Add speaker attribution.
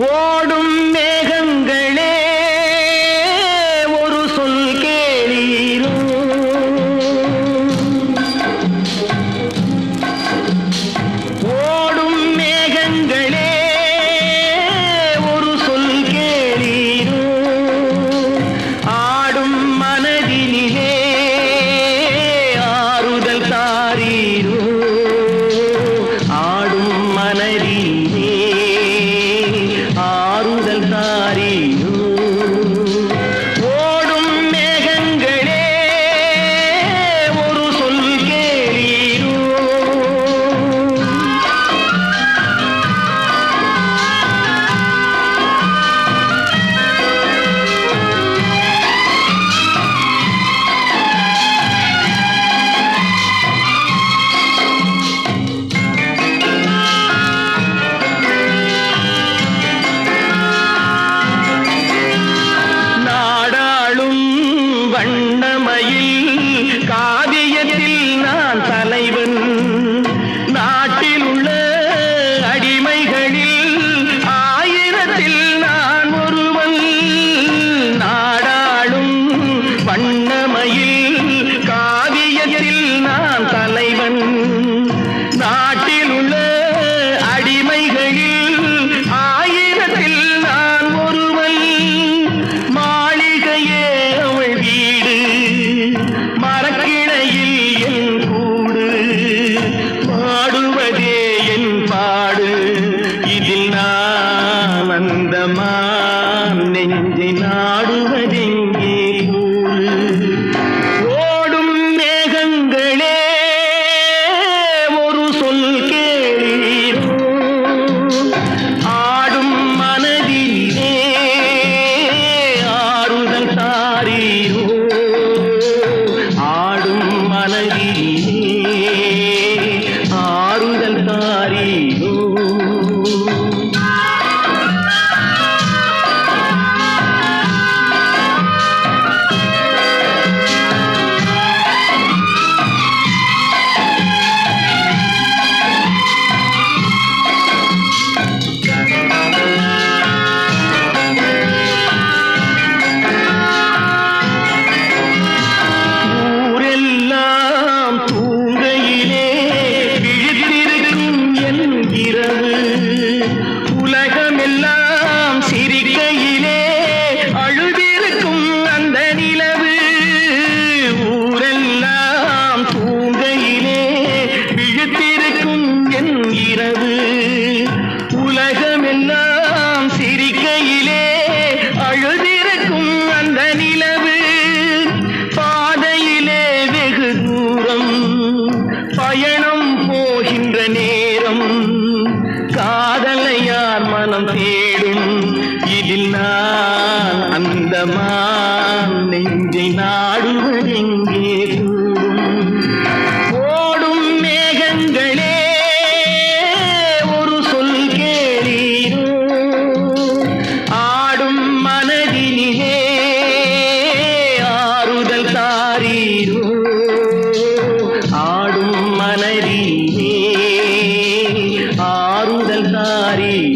Speaker 1: ஓடும் மேகங்களே தாரீரோ ஓடும் வண்ணமயில் காவியத்தில் நான் தலைவன். நான் நெஞ்சை நாடுவதெங்கே ஓடும் மேகங்களே ஒரு சொல் கேளீரோ. ஆடும் மனதினிலே ஆறுதல் தாரீரோ. ஆடும் மனதிலே ஆறுதல் தாரீ